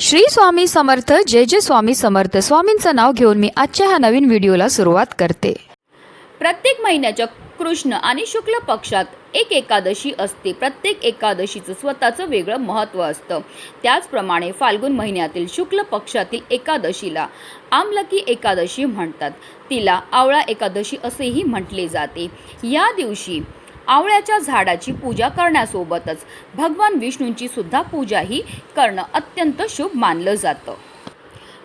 श्री स्वामी समर्थ जय जय स्वामी समर्थ. स्वामींचं नाव घेऊन मी आजच्या ह्या नवीन व्हिडिओला सुरुवात करते. प्रत्येक महिन्याच्या कृष्ण आणि शुक्ल पक्षात एक एकादशी असते. प्रत्येक एकादशीचं स्वतःचं वेगळं महत्त्व असतं. त्याचप्रमाणे फाल्गुन महिन्यातील शुक्ल पक्षातील एकादशीला आमलकी एकादशी म्हणतात. तिला आवळा एकादशी असेही म्हटले जाते. या दिवशी आवळ्याच्या झाडाची पूजा करण्यासोबतच भगवान विष्णूंची सुद्धा पूजाही करणं अत्यंत शुभ मानलं जातं.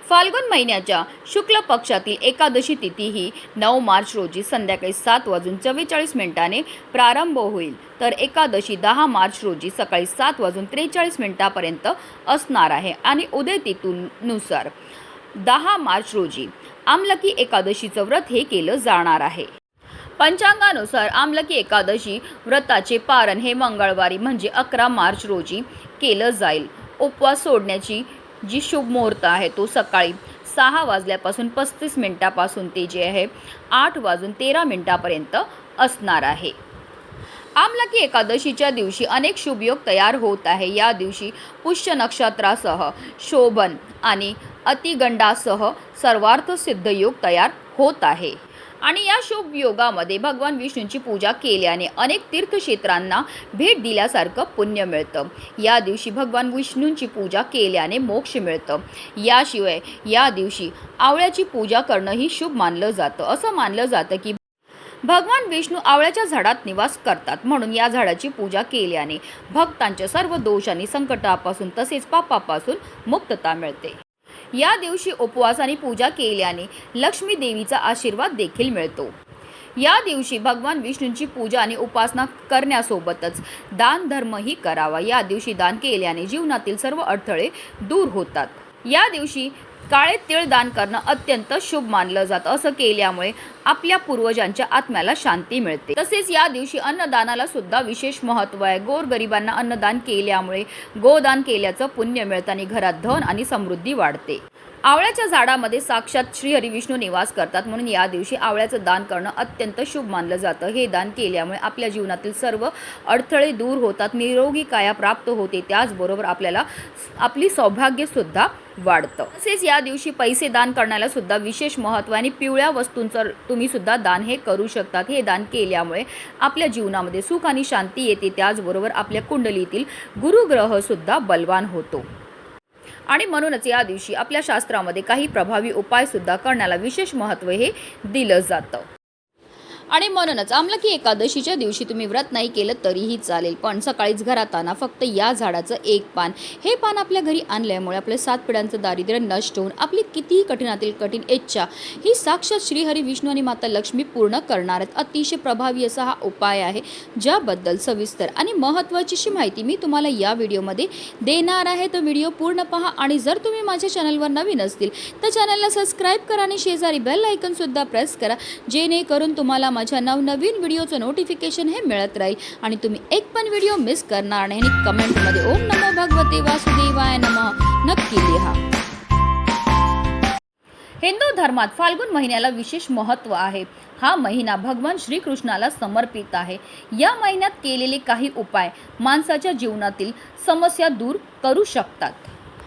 फाल्गुन महिन्याच्या शुक्ल पक्षातील एकादशी तिथी ही नऊ मार्च रोजी संध्याकाळी सात वाजून चव्वेचाळीस मिनिटाने प्रारंभ होईल. तर एकादशी दहा मार्च रोजी सकाळी सात वाजून त्रेचाळीस मिनिटापर्यंत असणार आहे आणि उदय तिथूनुसार दहा मार्च रोजी आमलकी एकादशीचं व्रत हे केलं जाणार आहे. पंचांगानुसार आमलकी एकादशी व्रताचे पारण हे मंगळवारी म्हणजे अकरा मार्च रोजी केलं जाईल. उपवास सोडण्याची जी शुभ मुहूर्त आहे तो सकाळी सहा वाजल्यापासून पस्तीस मिनिटापासून ते जे आहे आठ वाजून तेरा मिनिटापर्यंत असणार आहे. आमलकी एकादशीच्या दिवशी अनेक शुभयोग तयार होत आहे. या दिवशी पुष्य नक्षत्रासह शोभन आणि अतिगंडासह सर्वार्थ सिद्धयोग तयार होत आहे. आणि या शुभ योगामध्ये भगवान विष्णूंची पूजा केल्याने अनेक तीर्थक्षेत्रांना भेट दिल्यासारखं पुण्य मिळतं. या दिवशी भगवान विष्णूंची पूजा केल्याने मोक्ष मिळतं. याशिवाय या दिवशी आवळ्याची पूजा करणंही शुभ मानलं जातं. असं मानलं जातं की भगवान विष्णू आवळ्याच्या झाडात निवास करतात. म्हणून या झाडाची पूजा केल्याने भक्तांच्या सर्व दोष आणि संकटापासून तसेच पापापासून मुक्तता मिळते. या दिवशी उपवास आणि पूजा केल्याने लक्ष्मी देवीचा आशीर्वाद देखील मिळतो. या दिवशी भगवान विष्णूंची पूजा आणि उपासना करण्यासोबतच दान धर्मही करावा. या दिवशी दान केल्याने जीवनातील सर्व अडथळे दूर होतात. या दिवशी काळे तिळ दान करणं अत्यंत शुभ मानलं जातं. असं केल्यामुळे आपल्या पूर्वजांच्या आत्म्याला शांती मिळते. तसेच या दिवशी अन्नदानाला सुद्धा विशेष महत्त्व आहे. गोरगरिबांना अन्नदान केल्यामुळे गोदान केल्याचं पुण्य मिळतं आणि घरात धन आणि समृद्धी वाढते. आवळ्याच्या झाडामध्ये साक्षात श्री हरिविष्णू निवास करतात. म्हणून या दिवशी आवळ्याचं दान करणं अत्यंत शुभ मानलं जातं. हे दान केल्यामुळे आपल्या जीवनातील सर्व अडथळे दूर होतात. निरोगी काया प्राप्त होते. त्याचबरोबर आपल्याला आपली सौभाग्यसुद्धा वाढतं. तसेच या दिवशी पैसे दान करण्याला सुद्धा विशेष महत्त्व आहे. आणि पिवळ्या वस्तूंचं तुम्ही सुद्धा दान हे करू शकतात. हे दान केल्यामुळे आपल्या जीवनामध्ये सुख आणि शांती येते. त्याचबरोबर आपल्या कुंडलीतील गुरुग्रहसुद्धा बलवान होतो. आणि म्हणूनच या दिवशी आपल्या शास्त्रामध्ये काही प्रभावी उपायसुद्धा करण्याला विशेष महत्त्व हे दिलं जातं. आणि म्हणूनच आमलकी एकादशीच्या दिवशी तुम्ही व्रत नाही केलं तरीही चालेल पण सकाळीच घरात आणा. फक्त या झाडाचं एक पान. हे पान आपल्या घरी आणल्यामुळे आपल्या सात पिढ्यांचं दारिद्र्य नष्ट होऊन आपली कितीही कठीणातील कठीण इच्छा ही साक्षात श्रीहरी विष्णू आणि माता लक्ष्मी पूर्ण करणार आहेत. अतिशय प्रभावी असा हा उपाय आहे ज्याबद्दल सविस्तर आणि महत्त्वाचीशी माहिती मी तुम्हाला या व्हिडिओमध्ये देणार आहे. तर व्हिडिओ पूर्ण पहा आणि जर तुम्ही माझ्या चॅनलवर नवीन असतील तर चॅनलला सबस्क्राईब करा आणि शेजारी बेल आयकनसुद्धा प्रेस करा जेणेकरून तुम्हाला माझ्या नवनवीन व्हिडिओचं नोटिफिकेशन हे मिळत राहील. आणि तुम्ही एक पण व्हिडिओ मिस करणार नाही. आणि कमेंटमध्ये ओम नमो भगवते वासुदेवाय नमः. नक्की लिहा. हिंदू धर्मात फाल्गुन महिन्याला विशेष महत्त्व आहे. हा महिना भगवान श्रीकृष्णाला समर्पित आहे. या महिन्यात केलेले काही उपाय माणसाच्या जीवनातील समस्या दूर करू शकतात.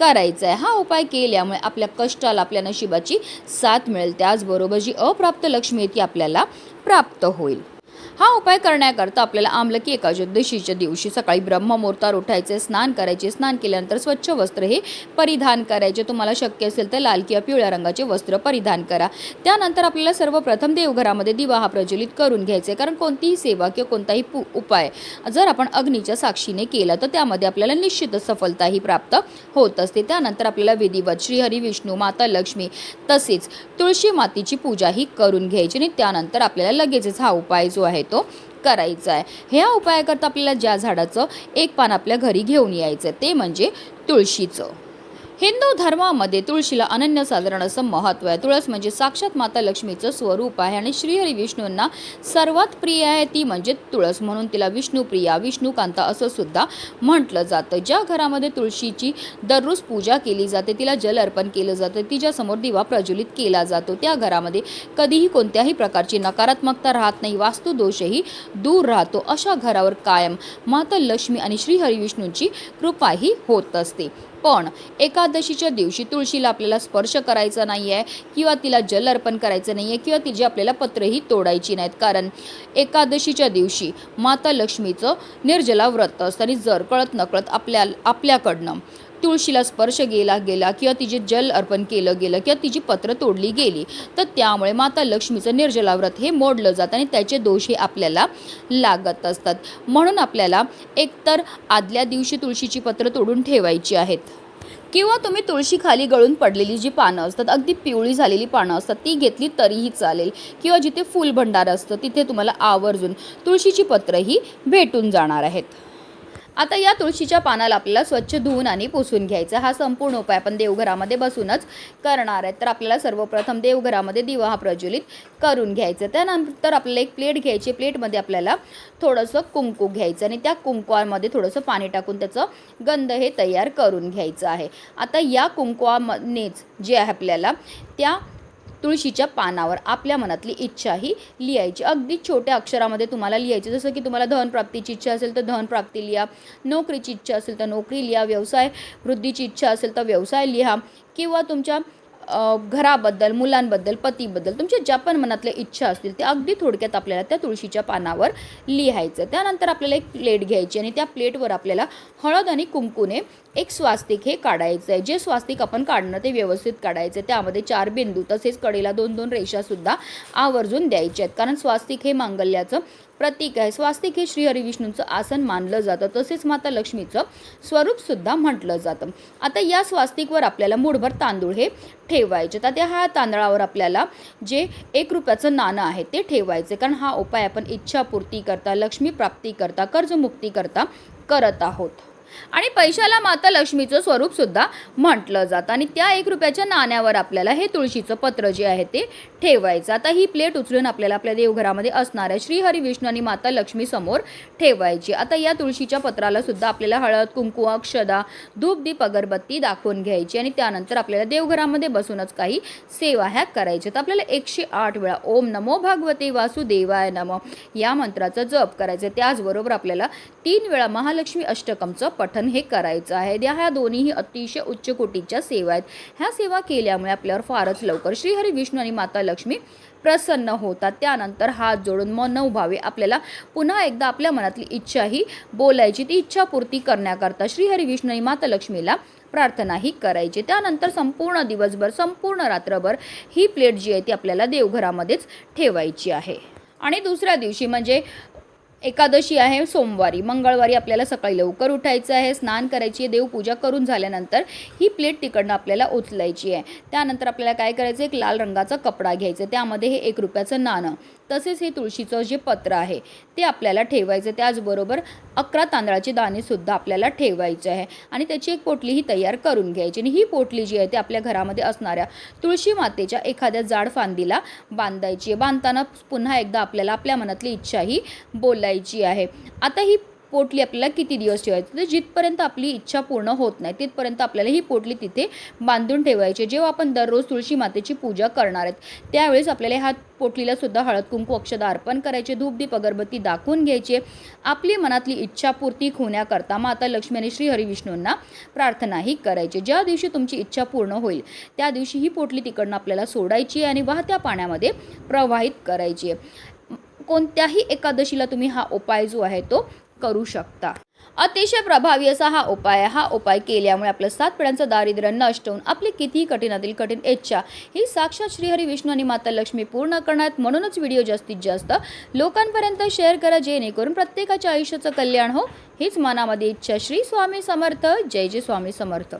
करायचा आहे हा उपाय केल्यामुळे आपल्या कष्टाला आपल्या नशिबाची साथ मिळेल. त्याचबरोबर जी अप्राप्त लक्ष्मी आहे ती आपल्याला प्राप्त होईल. हा उपाय करण्याकरता आपल्याला आमलकी एकादशीच्या दिवशी सकाळी ब्रह्ममुहूर्तावर उठायचे स्नान करायचे स्नान केल्यानंतर स्वच्छ वस्त्र हे परिधान करायचे. तुम्हाला शक्य असेल तर लाल किंवा पिवळ्या रंगाचे वस्त्र परिधान करा. त्यानंतर आपल्याला सर्वप्रथम देवघरामध्ये दिवा हा प्रज्वलित करून घ्यायचा कारण कोणतीही सेवा किंवा कोणताही पु उपाय जर आपण अग्नीच्या साक्षीने केला तर त्यामध्ये आपल्याला निश्चितच सफलताही प्राप्त होत असते. त्यानंतर आपल्याला विधिवत श्रीहरी विष्णू माता लक्ष्मी तसेच तुळशी मातीची पूजाही करून घ्यायची आणि त्यानंतर आपल्याला लगेचच हा उपाय जो आहे तो करायचा आहे. ह्या उपायाकरता आपल्याला ज्या झाडाचं एक पान आपल्या घरी घेऊन यायचं ते म्हणजे तुळशीचं. हिंदू धर्मामध्ये तुळशीला अनन्यसाधारण असं महत्त्व आहे. तुळस म्हणजे साक्षात माता लक्ष्मीचं स्वरूप आहे आणि श्रीहरी विष्णूंना सर्वात प्रिय आहे ती म्हणजे तुळस. म्हणून तिला विष्णुप्रिया विष्णुकांता असं सुद्धा म्हटलं जातं. ज्या घरामध्ये तुळशीची दररोज पूजा केली जाते तिला जल अर्पण केलं जातं तिच्यासमोर दिवा प्रज्वलित केला जातो. त्या घरामध्ये कधीही कोणत्याही प्रकारची नकारात्मकता राहत नाही वास्तुदोषही दूर राहतो. अशा घरावर कायम माता लक्ष्मी आणि श्रीहरी विष्णूंची कृपाही होत असते. पण एकादशीच्या दिवशी तुळशीला आपल्याला स्पर्श करायचा नाही आहे किंवा तिला जल अर्पण करायचं नाही आहे किंवा तिची आपल्याला पत्रही तोडायची नाहीत. कारण एकादशीच्या दिवशी माता लक्ष्मीचं निर्जला व्रत असतं आणि जर कळत नकळत आपल्या आपल्याकडनं तुळशीला स्पर्श गेला गेला किंवा तिचे जल अर्पण केलं गेलं किंवा तिची पत्र तोडली गेली तर त्यामुळे माता लक्ष्मीचं निर्जला व्रत हे मोडलं जातं आणि त्याचे दोष हे आपल्याला लागत असतात. म्हणून आपल्याला एकतर आदल्या दिवशी तुळशीची पत्र तोडून ठेवायची आहेत किंवा तुम्ही तुळशी खाली गळून पडलेली जी पानं असतात अगदी पिवळी झालेली पानं असतात ती घेतली तरीही चालेल. किंवा जिथे फुल भंडार असतं तिथे तुम्हाला आवर्जून तुळशीची पत्रही भेटून जाणार आहेत. आता या तुळशीच्या पानाला आपल्याला स्वच्छ धुवून आणि पुसून घ्यायचा. हा संपूर्ण उपाय आपण देवघरामध्ये बसूनच करणार आहे. तर आपल्याला सर्वप्रथम देवघरामध्ये दिवा हा प्रज्वलित करून घ्यायचा. त्यानंतर आपल्याला एक प्लेट घ्यायची. प्लेटमध्ये आपल्याला थोडंसं कुंकू घ्यायचं आणि त्या कुंकवामध्ये थोडंसं पाणी टाकून त्याचं गंध हे तयार करून घ्यायचं आहे. आता या कुंकवामनेच जे आहे आपल्याला त्या तुळशीच्या पानावर आपल्या मनातली इच्छाही लिहायची. अगदी छोट्या अक्षरामध्ये तुम्हाला लिहायची. जसं की तुम्हाला धनप्राप्तीची इच्छा असेल तर धनप्राप्ती लिहा. नोकरीची इच्छा असेल तर नोकरी लिहा. व्यवसाय वृद्धीची इच्छा असेल तर व्यवसाय लिहा. किंवा तुमच्या घराबद्दल मुलांबद्दल पतीबद्दल तुमच्या ज्या पण मनातल्या इच्छा असतील त्या अगदी थोडक्यात आपल्याला त्या तुळशीच्या पानावर लिहायचं. त्यानंतर आपल्याला एक प्लेट घ्यायची आणि त्या प्लेटवर आपल्याला हळद आणि कुंकूने एक स्वास्तिक हे काढायचं आहे जे स्वास्तिक आपण काढणं ते व्यवस्थित काढायचं आहे त्यामध्ये चार बिंदू तसेच कडेला दोन दोन रेषासुद्धा आवर्जून द्यायच्या आहेत कारण स्वास्तिक हे मांगल्याचं प्रतीक आहे. स्वास्तिक हे श्री हरिविष्णूंचं आसन मानलं जातं. तसेच माता लक्ष्मीचं स्वरूपसुद्धा म्हटलं जातं. आता या स्वास्तिकवर आपल्याला मूठभर तांदूळ हे ठेवायचे तर त्या ह्या तांदळावर आपल्याला जे एक रुपयाचं नाणं आहे ते ठेवायचे कारण हा उपाय आपण इच्छापूर्ती करता लक्ष्मी प्राप्ती करता कर्जमुक्ती करता करत आहोत. आणि पैशाला माता लक्ष्मीचं स्वरूप सुद्धा म्हटलं जातं. आणि त्या एक रुपयाच्या नाण्यावर आपल्याला हे तुळशीचं पत्र जे आहे ते ठेवायचं. आता ही प्लेट उचलून आपल्याला आपल्या देवघरामध्ये असणाऱ्या श्रीहरी विष्णू आणि माता लक्ष्मी समोर ठेवायची. आता या तुळशीच्या पत्राला सुद्धा आपल्याला हळद कुंकू अक्षदा धूप दीप अगरबत्ती दाखवून घ्यायची. आणि त्यानंतर आपल्याला देवघरामध्ये बसूनच काही सेवा ह्या करायच्या तर आपल्याला एकशे आठ वेळा ओम नमो भागवते वासुदेवाय नम या मंत्राचा जप करायचं त्याचबरोबर आपल्याला तीन वेळा महालक्ष्मी अष्टकमचं पठन हे करायचं आहे. या ह्या दोन्हीही अतिशय उच्च कोटीच्या सेवा आहेत. ह्या सेवा केल्यामुळे आपल्यावर फारच लवकर श्रीहरी विष्णू आणि माता लक्ष्मी प्रसन्न होतात. त्यानंतर हात जोडून मनोभावे आपल्याला पुन्हा एकदा आपल्या मनातली इच्छाही बोलायची. ती इच्छापूर्ती करण्याकरता श्रीहरी विष्णू आणि माता लक्ष्मीला प्रार्थनाही करायची. त्यानंतर संपूर्ण दिवसभर संपूर्ण रात्रभर ही प्लेट जी आहे ती आपल्याला देवघरामध्येच ठेवायची आहे. आणि दुसऱ्या दिवशी म्हणजे एकादशी आहे सोमवारी. मंगळवारी आपल्याला सकाळी लवकर उठायचं आहे स्नान करायची आहे देवपूजा करून झाल्यानंतर ही प्लेट तिकडनं आपल्याला उचलायची आहे. त्यानंतर आपल्याला काय करायचं एक लाल रंगाचा कपडा घ्यायचा त्यामध्ये हे एक रुपयाचं नाणं. तसेच हे तुळशीचं जे पत्र आहे ते आपल्याला ठेवायचं. त्याचबरोबर अकरा तांदळाचे दाणेसुद्धा आपल्याला ठेवायचे आहे. आणि त्याची एक पोटलीही तयार करून घ्यायची. आणि ही पोटली जी आहे ती आपल्या घरामध्ये असणाऱ्या तुळशी मातेच्या एखाद्या जाड फांदीला बांधायची आहे. बांधताना पुन्हा एकदा आपल्याला आपल्या मनातली इच्छाही बोलायची आहे. आता ही पोटली आपल्याला किती दिवस ठेवायची? तर जिथपर्यंत आपली इच्छा पूर्ण होत नाही तिथपर्यंत आपल्याला ही पोटली तिथे बांधून ठेवायची जेव्हा आपण दररोज तुळशी मातेची पूजा करणार आहेत त्यावेळेस आपल्याला ह्या पोटलीला सुद्धा हळद कुंकू अक्षदा अर्पण करायचे धूपदीप अगरबत्ती दाखवून घ्यायचे. आपली मनातली इच्छा पूर्ती होण्याकरता माता लक्ष्मी आणि श्री हरिविष्णूंना प्रार्थनाही करायची. ज्या दिवशी तुमची इच्छा पूर्ण होईल त्या दिवशी ही पोटली तिकडनं आपल्याला सोडायची आहे आणि वाहत्या पाण्यामध्ये प्रवाहित करायची आहे. कोणत्याही एकादशीला तुम्ही हा उपाय जो आहे तो करू शकता. अतिशय प्रभावी असा हा उपाय हा उपाय केल्यामुळे आपलं सात पिढ्यांचं दारिद्र्य नष्ट होऊन आपली कितीही कठीणातील कठीण इच्छा ही साक्षात श्रीहरी विष्णू आणि माता लक्ष्मी पूर्ण करण्यात म्हणूनच व्हिडिओ जास्तीत जास्त लोकांपर्यंत शेअर करा जेणेकरून प्रत्येकाच्या आयुष्याचं कल्याण हो. हीच मनामध्ये इच्छा. श्री स्वामी समर्थ. जय जय स्वामी समर्थ.